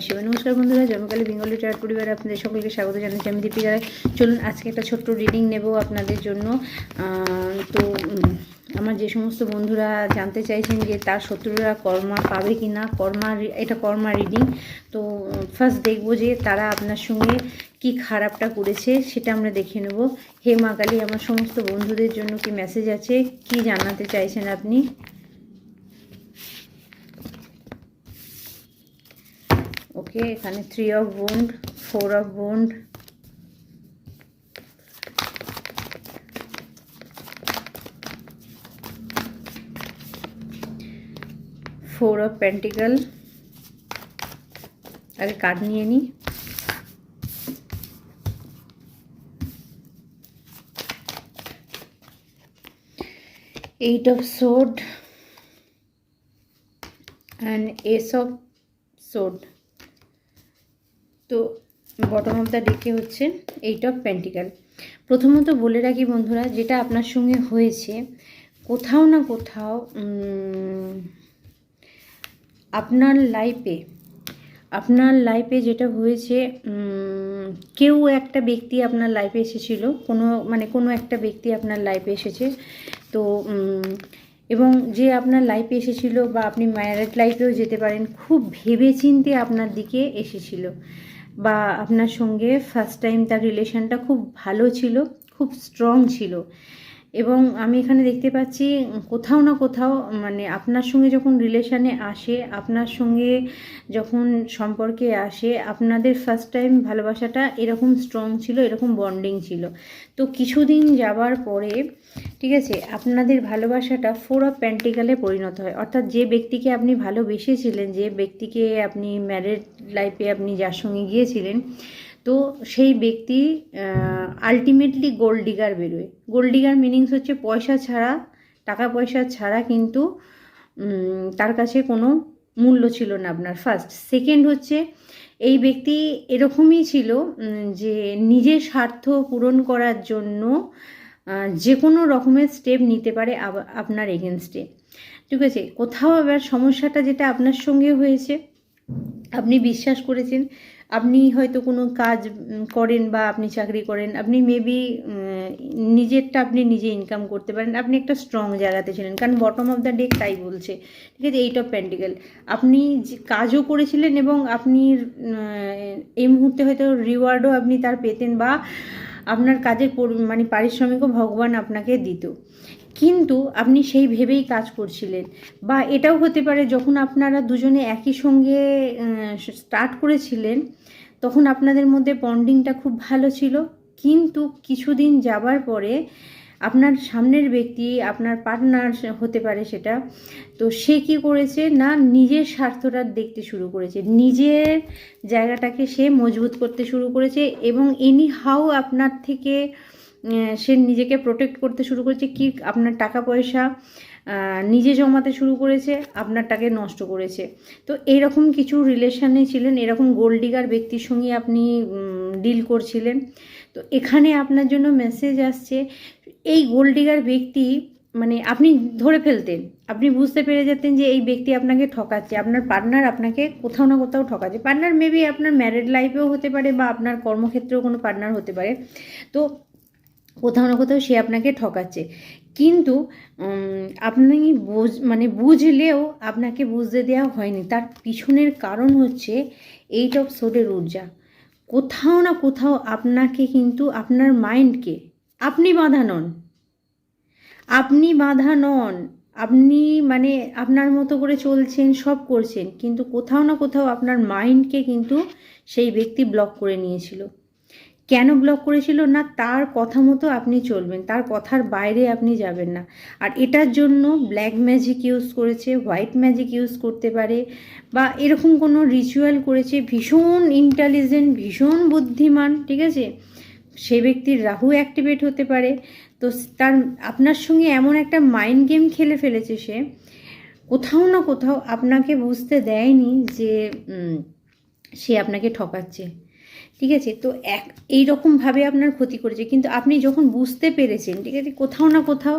নমঃ শিবায় নমস্কার বন্ধুরা, জন্মকালী বেঙ্গলি টায়ার পরিবারে আপনাদের সকলকে স্বাগত জানাচ্ছি। আমি দীপিকা রায়। চলুন, আজকে একটা ছোট্ট রিডিং নেব আপনাদের জন্য। তো আমার যে সমস্ত বন্ধুরা জানতে চাইছেন যে তার শত্রুরা কর্মা পাবে কি না কর্মা এটা কর্মা রিডিং তো ফার্স্ট দেখব যে তারা আপনার সঙ্গে কি খারাপটা করেছে, সেটা আমরা দেখে নেব। হে মা কালী, আমার সমস্ত বন্ধুদের জন্য কি মেসেজ আছে? কি জানাতে চাইছেন আপনি? ওকে এখানে three of bond four of bond four of pentacle আগে কার্ড নিয়ে নিই eight of sort and S of sort তো বটম অফ দ্য ডেকে হচ্ছে এইট অফ পেন্টিক্যাল প্রথমত বলে রাখি বন্ধুরা, যেটা আপনার সঙ্গে হয়েছে, কোথাও না কোথাও আপনার লাইফে আপনার লাইফে যেটা হয়েছে কেউ একটা ব্যক্তি আপনার লাইফে এসেছিল, কোনো মানে কোনো একটা ব্যক্তি আপনার লাইফে এসেছে, তো এবং যে আপনার লাইফে এসেছিল বা আপনি ম্যারেড লাইফেও যেতে পারেন, খুব ভেবেচিন্তে আপনার দিকে এসেছিল। বা আপনার সঙ্গে ফার্স্ট টাইম তার রিলেশনটা খুব ভালো ছিল খুব স্ট্রং ছিল। এবং আমি এখানে দেখতে পাচ্ছি, কোথাও না কোথাও মানে আপনার সঙ্গে যখন রিলেশানে আসে, আপনার সঙ্গে যখন সম্পর্কে আসে, আপনাদের ফার্স্ট টাইম ভালোবাসাটা এরকম স্ট্রং ছিল, এরকম বন্ডিং ছিল। তো কিছুদিন যাবার পরে, ঠিক আছে, আপনাদের ভালোবাসাটা ফোর অফ প্যান্টিকালে পরিণত হয়। অর্থাৎ যে ব্যক্তিকে আপনি ভালোবেসেছিলেন, যে ব্যক্তিকে আপনি ম্যারেড লাইফে আপনি যার সঙ্গে গিয়েছিলেন তো সেই ব্যক্তি আলটিমেটলি গোল্ড ডিগার বেরোয়। গোল্ড ডিগার মিনিংস হচ্ছে পয়সা ছাড়া, টাকা পয়সা ছাড়া কিন্তু তার কাছে কোনো মূল্য ছিল না আপনার ফার্স্ট সেকেন্ড হচ্ছে, এই ব্যক্তি এরকমই ছিল যে নিজের স্বার্থ পূরণ করার জন্য যে কোনো রকমের স্টেপ নিতে পারে আপনার এগেনস্টে ঠিক আছে? কোথাও আবার সমস্যাটা যেটা আপনার সঙ্গে হয়েছে, আপনি বিশ্বাস করেছেন আপনি হয়তো কোনো কাজ করেন বা আপনি চাকরি করেন, আপনি মেবি নিজেরটা আপনি নিজে ইনকাম করতে পারেন। আপনি একটা স্ট্রং জায়গাতে ছিলেন, কারণ বটম অফ দ্য ডেক তাই বলছে। ঠিক আছে এইট অফ প্যান্টিক্যাল আপনি যে কাজও করেছিলেন এবং আপনি এই মুহূর্তে হয়তো রিওয়ার্ডও আপনি তার পেতেন বা আপনার কাজের মানে পারিশ্রমিকও ভগবান আপনাকে দিত। কিন্তু আপনি সেই ভেবেই কাজ করছিলেন। বা এটাও হতে পারে যখন আপনারা দুজনে একই সঙ্গে স্টার্ট করেছিলেন, তখন আপনাদের মধ্যে বন্ডিংটা খুব ভালো ছিল। কিন্তু কিছুদিন যাবার পরে আপনার সামনের ব্যক্তি, আপনার পার্টনার হতে পারে সেটা। তো সে কি করেছে? না, নিজের স্বার্থটা দেখতে শুরু করেছে। নিজের জায়গাটাকে সে মজবুত করতে শুরু করেছে এবং এনি হাউ আপনার থেকে সে নিজেকে প্রোটেক্ট করতে শুরু করেছে, কি আপনার টাকা পয়সা নিজে জমাতে শুরু করেছে, আপনারটাকে নষ্ট করেছে। তো এরকম কিছু রিলেশনে ছিলেন, এরকম গোল্ডিগার ব্যক্তির সঙ্গে আপনি ডিল করছিলেন। তো এখানে আপনার জন্য মেসেজ আসছে, এই গোল্ডিগার ব্যক্তি মানে আপনি ধরে ফেলতেন, আপনি বুঝতে পেরে যেতেন যে এই ব্যক্তি আপনাকে ঠকাচ্ছে, আপনার পার্টনার আপনাকে কোথাও না কোথাও ঠকাচ্ছে। পার্টনার মেবি আপনার ম্যারেড লাইফেও হতে পারে বা আপনার কর্মক্ষেত্রেও কোনো পার্টনার হতে পারে। তো কোথাও না কোথাও সে আপনাকে ঠকাচ্ছে। কিন্তু আপনি বুঝ মানে বুঝলেও আপনাকে বুঝতে দেওয়া হয়নি। তার পিছনের কারণ হচ্ছে এইট অফ সোডের ঊর্জা। কোথাও না কোথাও আপনাকে কিন্তু আপনার মাইন্ডকে আপনি বাধা নন। আপনি বাধা নন। আপনি মানে আপনার মতো করে চলছেন, সব করছেন। কিন্তু কোথাও না কোথাও আপনার মাইন্ডকে কিন্তু সেই ব্যক্তি ব্লক করে নিয়েছিল। কেন ব্লক করেছিল না তার কথা মতো আপনি চলবেন, তার কথার বাইরে আপনি যাবেন না। আর এটার জন্য ব্ল্যাক ম্যাজিক ইউজ করেছে হোয়াইট ম্যাজিক ইউজ করতে পারে, বা এরকম কোনো রিচুয়াল করেছে, ভীষণ ইন্টেলিজেন্ট ভীষণ বুদ্ধিমান, ঠিক আছে? সে ব্যক্তির রাহু অ্যাক্টিভেট হতে পারে। তো তার, আপনার সঙ্গে এমন একটা মাইন্ড গেম খেলে ফেলেছে সে, কোথাও না কোথাও আপনাকে বুঝতে দেয়নি যে সে আপনাকে ঠকাচ্ছে। ঠিক আছে? তো এক, এইরকমভাবে আপনার ক্ষতি করেছে। কিন্তু আপনি যখন বুঝতে পেরেছেন, ঠিক আছে? কোথাও না কোথাও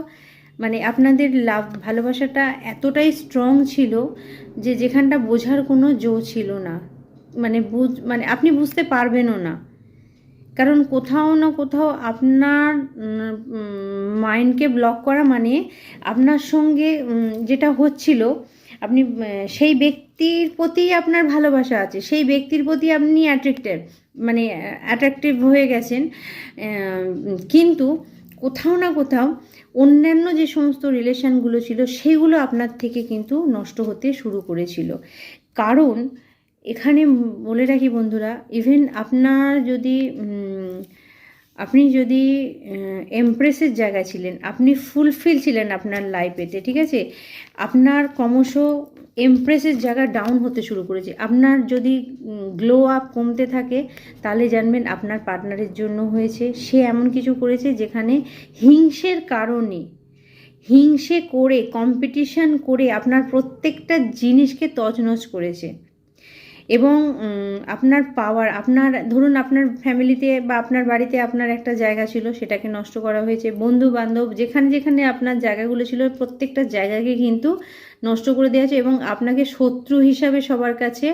মানে আপনাদের লাভ, ভালোবাসাটা এতটাই স্ট্রং ছিল যে যেখানটা বোঝার কোনো জো ছিল না। মানে বুঝ মানে আপনি বুঝতে পারবেনও না। কারণ কোথাও না কোথাও আপনার মাইন্ডকে ব্লক করা মানে আপনার সঙ্গে যেটা হচ্ছিল, আপনি সেই ব্যক্তির প্রতি আপনার ভালোবাসা আছে। সেই ব্যক্তির প্রতি আপনি অ্যাট্রাক্টেড মানে অ্যাট্রাকটিভ হয়ে গেছেন কিন্তু কোথাও না কোথাও অন্যান্য যে সমস্ত রিলেশনগুলো ছিল, সেগুলো আপনার থেকে কিন্তু নষ্ট হতে শুরু করেছিল। কারণ, এখানে বলে রাখি বন্ধুরা ইভেন আপনার যদি আপনি যদি এমপ্রেসের জায়গায় ছিলেন, আপনি ফুলফিল ছিলেন আপনার লাইফেতে ঠিক আছে? আপনার ক্রমশ এমপ্রেসের জায়গা ডাউন হতে শুরু করেছে। আপনার যদি গ্লো আপ কমতে থাকে, তাহলে জানবেন আপনার পার্টনারের জন্য হয়েছে। সে এমন কিছু করেছে যেখানে হিংসের কারণে, হিংসে করে কম্পিটিশন করে আপনার প্রত্যেকটা জিনিসকে তছনছ করেছে। এবং আপনার পাওয়ার আপনার, ধরুন আপনার ফ্যামিলিতে বা আপনার বাড়িতে আপনার একটা জায়গা ছিল, সেটাকে নষ্ট করা হয়েছে। বন্ধু বান্ধব যেখানে যেখানে আপনার জায়গাগুলো ছিল, প্রত্যেকটা জায়গাকে কিন্তু নষ্ট করে দিয়েছে এবং আপনাকে শত্রু হিসাবে সবার কাছে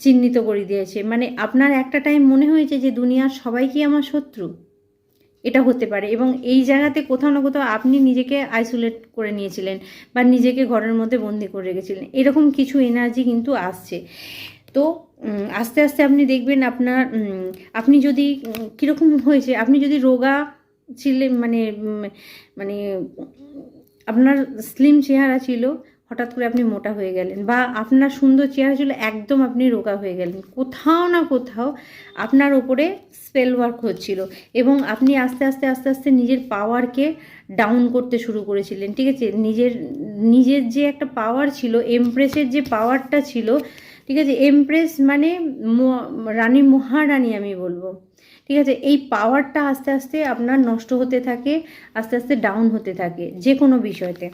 চিহ্নিত করে দিয়েছে। মানে আপনার একটা টাইম মনে হয়েছে যে দুনিয়ার সবাই কি আমার শত্রু? এটা হতে পারে এবং এই জায়গাতে কোথাও না কোথাও আপনি নিজেকে আইসোলেট করে নিয়েছিলেন বা নিজেকে ঘরের মধ্যে বন্দি করে রেখেছিলেন। এরকম কিছু এনার্জি কিন্তু আসছে। তো আস্তে আস্তে আপনি দেখবেন আপনার আপনি যদি কীরকম হয়েছে, আপনি যদি রোগা ছিলেন মানে মানে আপনার স্লিম চেহারা ছিল হঠাৎ করে আপনি মোটা হয়ে গেলেন বা আপনার সুন্দর চেহারা ছিল একদম আপনি রোগা হয়ে গেলেন। কোথাও না কোথাও আপনার ওপরে স্পেল ওয়ার্ক হচ্ছিল এবং আপনি আস্তে আস্তে আস্তে আস্তে নিজের পাওয়ারকে ডাউন করতে শুরু করেছিলেন, ঠিক আছে? নিজের নিজের যে একটা পাওয়ার ছিল এমপ্রেসের যে পাওয়ারটা ছিল, ঠিক আছে? এমপ্রেস মানে রানী মহারানী আমি বলব, ঠিক আছে? এই পাওয়ারটা আস্তে আস্তে আপনার নষ্ট হতে থাকে, আস্তে আস্তে ডাউন হতে থাকে যে কোনো বিষয়তে।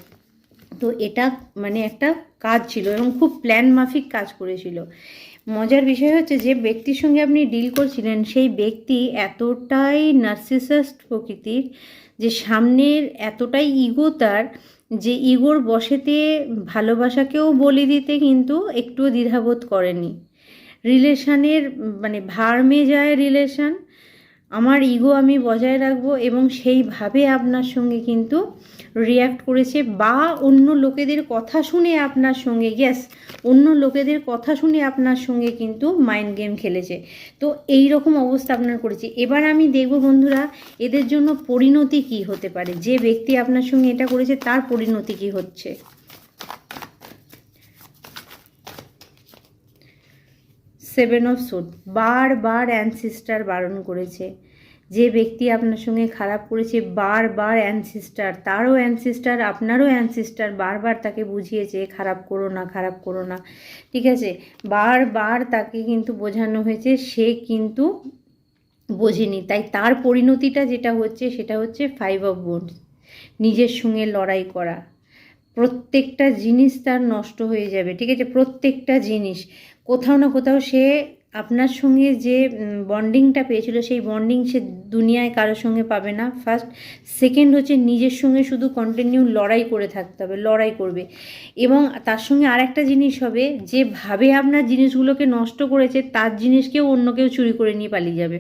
তো এটা মানে একটা কাজ ছিল এবং খুব প্ল্যান মাফিক কাজ করেছিল। মজার বিষয় হচ্ছে যে ব্যক্তির সঙ্গে আপনি ডিল করছিলেন, সেই ব্যক্তি এতটাই নার্সিসাস্ট প্রকৃতির যে সামনের এতটাই ইগো তার যে ইগোর বসেতে ভালোবাসাকেও বলি দিতে কিন্তু একটুও দ্বিধাবোধ করেনি। রিলেশানের মানে ভার্মে যায় রিলেশন আমার ইগো আমি বজায় রাখব এবং সেইভাবে আপনার সঙ্গে কিন্তু রিয়্যাক্ট করেছে বা অন্য লোকেদের কথা শুনে আপনার সঙ্গে গ্যাস অন্য লোকেদের কথা শুনে আপনার সঙ্গে কিন্তু মাইন্ড গেম খেলেছে। তো এই রকম অবস্থা আপনার করেছে। এবার আমি দেখব বন্ধুরা, এদের জন্য পরিণতি কি হতে পারে? যে ব্যক্তি আপনার সঙ্গে এটা করেছে, তার পরিণতি কি হচ্ছে? সেভেন অফ সুট বারবার অ্যানসিস্টার বারণ করেছে। যে ব্যক্তি আপনার সঙ্গে খারাপ করেছে বারবার অ্যানসিস্টার তারও অ্যানসিস্টার আপনারও অ্যানসিস্টার বারবার তাকে বুঝিয়েছে, খারাপ করো না, খারাপ করো না। ঠিক আছে? বারবার তাকে কিন্তু বোঝানো হয়েছে, সে কিন্তু বোঝেনি। তাই তার পরিণতিটা যেটা হচ্ছে, সেটা হচ্ছে ফাইভ অফ বোনস নিজের সঙ্গে লড়াই করা। প্রত্যেকটা জিনিস তার নষ্ট হয়ে যাবে। ঠিক আছে? প্রত্যেকটা জিনিস। কোথাও না কোথাও সে আপনার সঙ্গে যে বন্ডিংটা পেয়েছিল, সেই বন্ডিং সে দুনিয়ায় কারোর সঙ্গে পাবে না। ফার্স্ট সেকেন্ড হচ্ছে নিজের সঙ্গে শুধু কন্টিনিউ লড়াই করে থাকতে হবে, লড়াই করবে। এবং তার সঙ্গে আরেকটা জিনিস হবে যেভাবে আপনার জিনিসগুলোকে নষ্ট করেছে, তার জিনিসকেও অন্য কেউ চুরি করে নিয়ে পালিয়ে যাবে।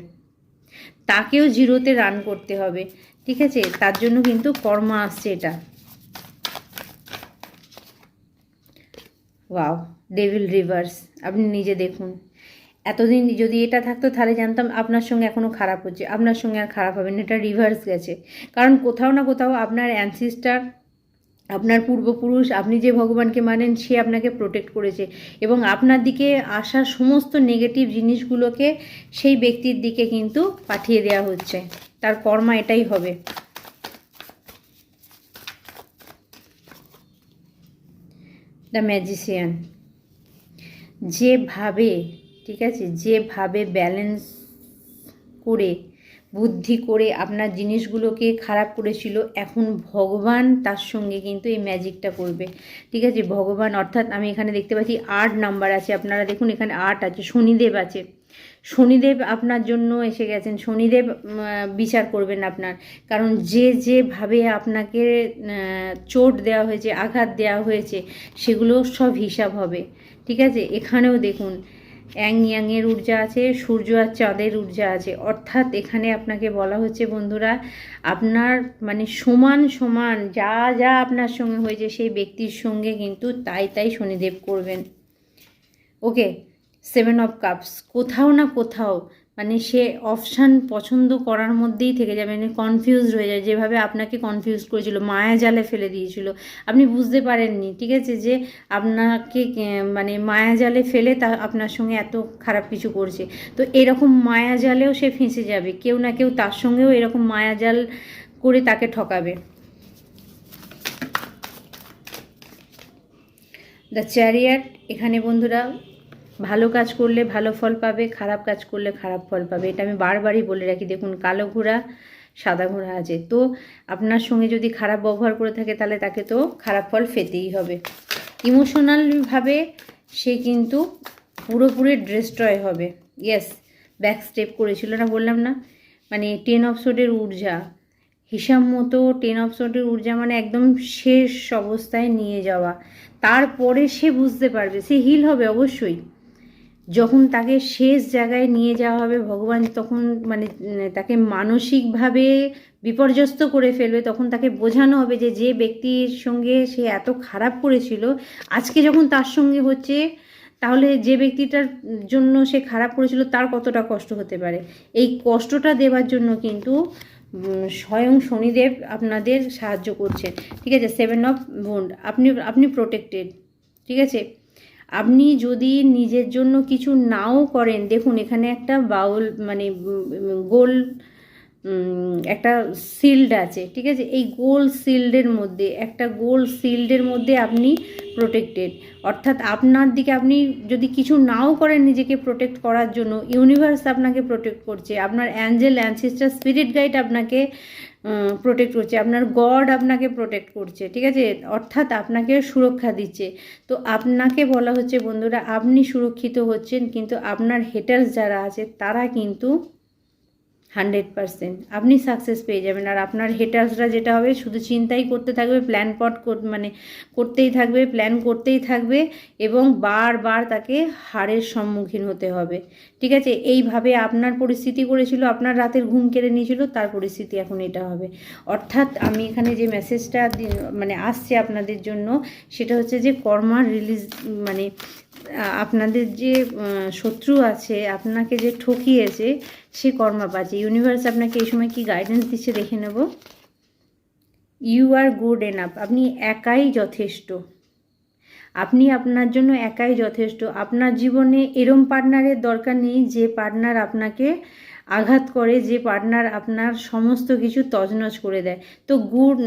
তাকেও জিরোতে রান করতে হবে, ঠিক আছে? তার জন্য কিন্তু কর্ম আসছে এটা। ওয়াও ডেভিল রিভার্স আপনি নিজে দেখুন। এতদিন যদি এটা থাকতো, তাহলে জানতাম আপনার সঙ্গে এখনও খারাপ হচ্ছে, আপনার সঙ্গে আর খারাপ হবে না, এটা রিভার্স গেছে। কারণ কোথাও না কোথাও আপনার অ্যানসিস্টার আপনার পূর্বপুরুষ, আপনি যে ভগবানকে মানেন, সে আপনাকে প্রোটেক্ট করেছে এবং আপনার দিকে আসা সমস্ত নেগেটিভ জিনিসগুলোকে সেই ব্যক্তির দিকে কিন্তু পাঠিয়ে দেওয়া হচ্ছে। তার কর্মা এটাই হবে। দ্য ম্যাজিশিয়ান যেভাবে, ঠিক আছে, যেভাবে ব্যালেন্স করে, বুদ্ধি করে আপনার জিনিসগুলোকে খারাপ করেছিল, এখন ভগবান তার সঙ্গে কিন্তু এই ম্যাজিকটা করবে। ঠিক আছে, ভগবান অর্থাৎ আমি এখানে দেখতে পাচ্ছি আট নাম্বার আছে। আপনারা দেখুন এখানে আট আছে, শনিদেব আছে। শনিদেব আপনার জন্য এসে গেছেন। শনিদেব বিচার করবেন আপনার। কারণ যে যেভাবে আপনাকে চোট দেওয়া হয়েছে, আঘাত দেওয়া হয়েছে, সেগুলো সব হিসাব হবে। ঠিক আছে? এখানেও দেখুন অ্যাং ইয়াংয়ের ঊর্জা আছে, সূর্য আর চাঁদের ঊর্জা আছে। অর্থাৎ এখানে আপনাকে বলা হচ্ছে, বন্ধুরা, আপনার মানে সমান সমান, যা যা আপনার সঙ্গে হয়েছে, সেই ব্যক্তির সঙ্গে কিন্তু তাই তাই শনিদেব করবেন। ওকে? Seven of cups. কোথাও না কোথাও মানে সে অপশান পছন্দ করার মধ্যেই থেকে যাবে মানে কনফিউজড হয়ে যায়। যেভাবে আপনাকে কনফিউজ করেছিল, মায়া জালে ফেলে দিয়েছিল। আপনি বুঝতে পারেননি, ঠিক আছে? যে আপনাকে মানে মায়া জালে ফেলে তা আপনার সঙ্গে এত খারাপ কিছু করছে। তো এরকম মায়া জালেও সে ফেঁসে যাবে। কেউ না কেউ তার সঙ্গেও এরকম মায়া জাল করে তাকে ঠকাবে। দ্য চ্যারিয়াট এখানে বন্ধুরা ভালো কাজ করলে ভালো ফল পাবে, খারাপ কাজ করলে খারাপ ফল পাবে। এটা আমি বারবারই বলে রাখি। দেখুন, কালো ঘোড়া, সাদা ঘোড়া আছে। তো আপনার সঙ্গে যদি খারাপ ব্যবহার করে থাকে, তাহলে তাকে তো খারাপ ফল পেতেই হবে। ইমোশনালভাবে সে কিন্তু পুরোপুরি ডিস্ট্রয় হবে। ইয়েস ব্যাক স্টেপ করেছিল না, বললাম না? মানে টেন অফ সোডের ঊর্জা। হিসাব মতো টেন অফ সোডের ঊর্জা মানে একদম শেষ অবস্থায় নিয়ে যাওয়া। তারপরে সে বুঝতে পারবে। সে হিল হবে অবশ্যই। যখন তাকে শেষ জায়গায় নিয়ে যাওয়া হবে, ভগবান তখন মানে তাকে মানসিকভাবে বিপর্যস্ত করে ফেলবে। তখন তাকে বোঝানো হবে যে যে ব্যক্তির সঙ্গে সে এত খারাপ করেছিল, আজকে যখন তার সঙ্গে হচ্ছে, তাহলে যে ব্যক্তিটার জন্য সে খারাপ করেছিল, তার কতটা কষ্ট হতে পারে? এই কষ্টটা দেওয়ার জন্য কিন্তু স্বয়ং শনিদেব আপনাদের সাহায্য করছেন। ঠিক আছে? সেভেন অফ বন্ড আপনি আপনি প্রোটেক্টেড ঠিক আছে? আপনি যদি নিজের জন্য কিছু নাও করেন দেখুন এখানে একটা বাউল মানে গোল একটা শিল্ড আছে, ঠিক আছে? এই গোল শিল্ডের মধ্যে, একটা গোল শিল্ডের মধ্যে আপনি প্রোটেক্টেড অর্থাৎ আপনার দিকে আপনি যদি কিছু নাও করেন নিজেকে প্রোটেক্ট করার জন্য ইউনিভার্স আপনাকে প্রোটেক্ট করছে, আপনার অ্যাঞ্জেল অ্যানসিস্টার স্পিরিট গাইড আপনাকে প্রোটেক্ট করছে, আপনার গড আপনাকে প্রোটেক্ট করছে, ঠিক আছে? অর্থাৎ আপনাকে সুরক্ষা দিচ্ছে। তো আপনাকে বলা হচ্ছে, বন্ধুরা, আপনি সুরক্ষিত হচ্ছেন, কিন্তু আপনার হেটার্স যারা আছে, তারা কিন্তু হান্ড্রেড পারসেন্ট। আপনি সাকসেস পেয়ে যাবেন। আর আপনার হেটার্সরা যেটা হবে, শুধু চিন্তাই করতে থাকবে প্ল্যান পট মানে করতেই থাকবে প্ল্যান করতেই থাকবে এবং বারবার তাকে হারের সম্মুখীন হতে হবে। ঠিক আছে? এইভাবে আপনার পরিস্থিতি করেছিল, আপনার রাতের ঘুম কেড়ে নিয়েছিল, তার পরিস্থিতি এখন এটা হবে। অর্থাৎ আমি এখানে যে মেসেজটা মানে আসছে আপনাদের জন্য, সেটা হচ্ছে যে কর্মার রিলিজ মানে আপনাদের যে শত্রু আছে, আপনাকে যে ঠকিয়েছে, সে কর্মা পাচ্ছে ইউনিভার্স আপনাকে এই সময় কি গাইডেন্স দিচ্ছে দেখে নেব? ইউ আর গুড এনাফ আপনি একাই যথেষ্ট। আপনি আপনার জন্য একাই যথেষ্ট। আপনার জীবনে এরম পার্টনারের দরকার নেই, যে পার্টনার আপনাকে আঘাত করে, যে পার্টনার আপনার সমস্ত কিছু তজনজ করে দেয়। তো গুড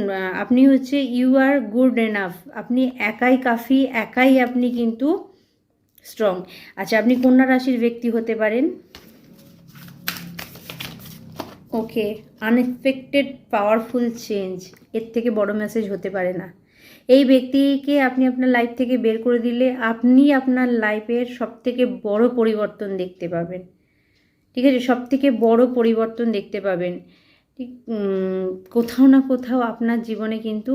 আপনি হচ্ছে ইউ আর গুড এনাফ আপনি একাই কাফি, একাই আপনি কিন্তু স্ট্রং। আচ্ছা আপনি কন্যা রাশির ব্যক্তি হতে পারেন। ওকে, আনএক্সপেক্টেড পাওয়ারফুল চেঞ্জ, এর থেকে বড় মেসেজ হতে পারে না। এই ব্যক্তিকে আপনি আপনার লাইফ থেকে বের করে দিলে আপনি আপনার লাইফের সব থেকে বড় পরিবর্তন দেখতে পাবেন। ঠিক আছে সব থেকে বড় পরিবর্তন দেখতে পাবেন। ঠিক কোথাও না কোথাও আপনার জীবনে কিন্তু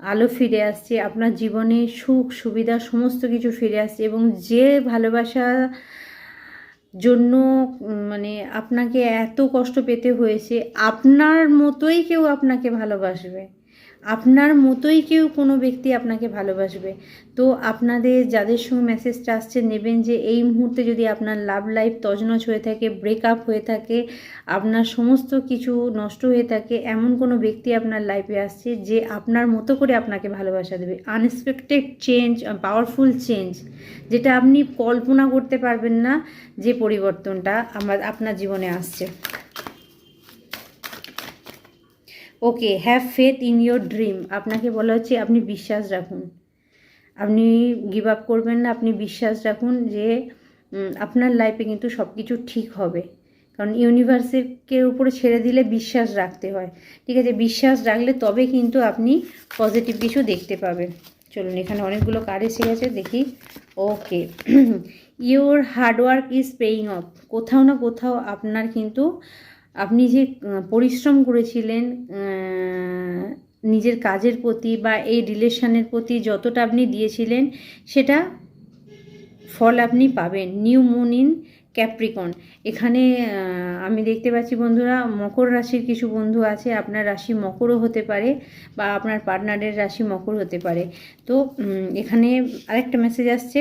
আলো ফিরে আসছে, আপনার জীবনে সুখ, সুবিধা, সমস্ত কিছু ফিরে আসছে এবং যে ভালোবাসা জন্য মানে আপনাকে এত কষ্ট পেতে হয়েছে, আপনার মতোই কেউ আপনাকে ভালোবাসবে। আপনার মতোই কেউ কোনো ব্যক্তি আপনাকে ভালোবাসবে। তো আপনাদের যাদের সঙ্গে মেসেজটা আসছে, নেবেন যে এই মুহূর্তে যদি আপনার লাভ লাইফ তজনজ হয়ে থাকে ব্রেকআপ হয়ে থাকে, আপনার সমস্ত কিছু নষ্ট হয়ে থাকে, এমন কোনো ব্যক্তি আপনার লাইফে আসছে যে আপনার মতো করে আপনাকে ভালোবাসা দেবে। আনএক্সপেক্টেড চেঞ্জ পাওয়ারফুল চেঞ্জ যেটা আপনি কল্পনা করতে পারবেন না যে পরিবর্তনটা আমার, আপনার জীবনে আসছে। Okay have faith in your dream আপনাকে বলা হচ্ছে আপনি বিশ্বাস রাখুন। আপনি গিভ আপ করবেন না, আপনি বিশ্বাস রাখুন যে আপনার লাইফে কিন্তু সব কিছু ঠিক হবে। কারণ ইউনিভার্সকে উপরে ছেড়ে দিলে বিশ্বাস রাখতে হয়। ঠিক আছে, বিশ্বাস রাখলে তবে কিন্তু আপনি পজিটিভ কিছু দেখতে পাবেন। চলুন, এখানে অনেকগুলো কার্ড এসে গেছে, দেখি। Okay your hard work is paying off কোথাও না কোথাও আপনার কিন্তু আপনি যে পরিশ্রম করেছিলেন নিজের কাজের প্রতি বা এই রিলেশনের প্রতি যতটা আপনি দিয়েছিলেন, সেটা ফল আপনি পাবেন। New moon in Capricorn. এখানে আমি দেখতে পাচ্ছি বন্ধুরা, মকর রাশির কিছু বন্ধু আছে। আপনার রাশি মকরও হতে পারে বা আপনার পার্টনারের রাশি মকর হতে পারে। তো এখানে আরেকটা মেসেজ আসছে।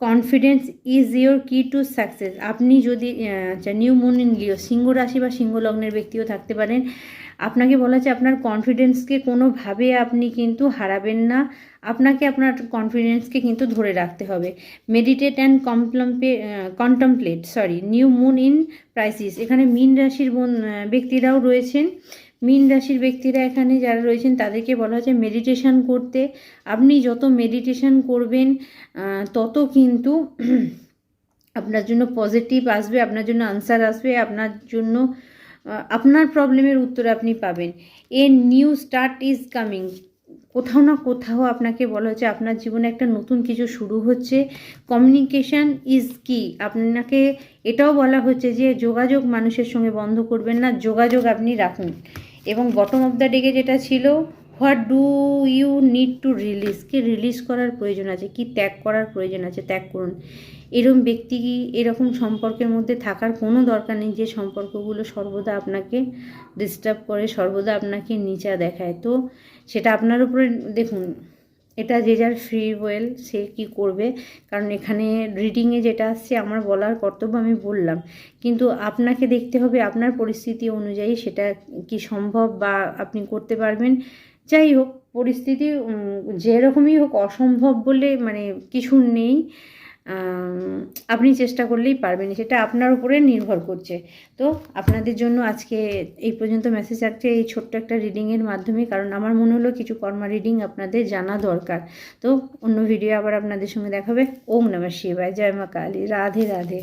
Confidence is your key to success আপনি যদি আচ্ছা নিউ মুন ইন লিও সিংহ রাশি বা সিংহ লগ্নের ব্যক্তিও থাকতে পারেন। আপনাকে বলা হচ্ছে আপনার কনফিডেন্সকে কোনোভাবে আপনি কিন্তু হারাবেন না। আপনাকে আপনার কনফিডেন্সকে কিন্তু ধরে রাখতে হবে। Meditate and কমপ্লম্পে contemplate sorry new moon in Pisces এখানে মিন রাশির ব্যক্তিরাও রয়েছেন। মিন রাশির ব্যক্তিরা এখানে যারা রয়েছেন, তাদেরকে বলা হচ্ছে মেডিটেশন করতে। আপনি যত মেডিটেশন করবেন তত কিন্তু আপনার জন্য পজিটিভ আসবে, আপনার জন্য আনসার আসবে, আপনার জন্য আপনার প্রবলেমের উত্তর আপনি পাবেন। A new start is coming কোথাও না কোথাও আপনাকে বলা হচ্ছে, আপনার জীবনে একটা নতুন কিছু শুরু হচ্ছে। কমিউনিকেশান ইজ কি আপনাকে এটাও বলা হচ্ছে যে যোগাযোগ মানুষের সঙ্গে বন্ধ করবেন না, যোগাযোগ আপনি রাখুন। এবং বটম অফ দ্য ডেকে যেটা ছিল what do you need to release কি রিলিজ করার প্রয়োজন আছে? কি ত্যাগ করার প্রয়োজন আছে? ত্যাগ করুন। এরকম ব্যক্তি কি এরকম সম্পর্কের মধ্যে থাকার কোনো দরকার নেই যে সম্পর্কগুলো সর্বদা আপনাকে ডিস্টার্ব করে, সর্বদা আপনাকে নিচা দেখায়? তো সেটা আপনার উপরে, দেখুন এটা যে যার ফ্রি ওয়েল সে কি করবে? কারণ এখানে রিডিংয়ে যেটা আসছে, আমার বলার কর্তব্য আমি বললাম। কিন্তু আপনাকে দেখতে হবে আপনার পরিস্থিতি অনুযায়ী সেটা কি সম্ভব বা আপনি করতে পারবেন। যাই হোক, পরিস্থিতি যেরকমই হোক, অসম্ভব বলে মানে কিছু নেই। আপনি চেষ্টা করলেই পারবেন, সেটা আপনার উপরে নির্ভর করছে। তো আপনাদের জন্য আজকে এই পর্যন্ত মেসেজ আসছে এই ছোট্ট একটা রিডিংয়ের মাধ্যমে, কারণ আমার মনে হলো কিছু কর্মা রিডিং আপনাদের জানা দরকার। তো অন্য ভিডিও আবার আপনাদের সঙ্গে দেখাবে। ওম নমঃ শিবায়, জয় মা কালী, রাধে রাধে।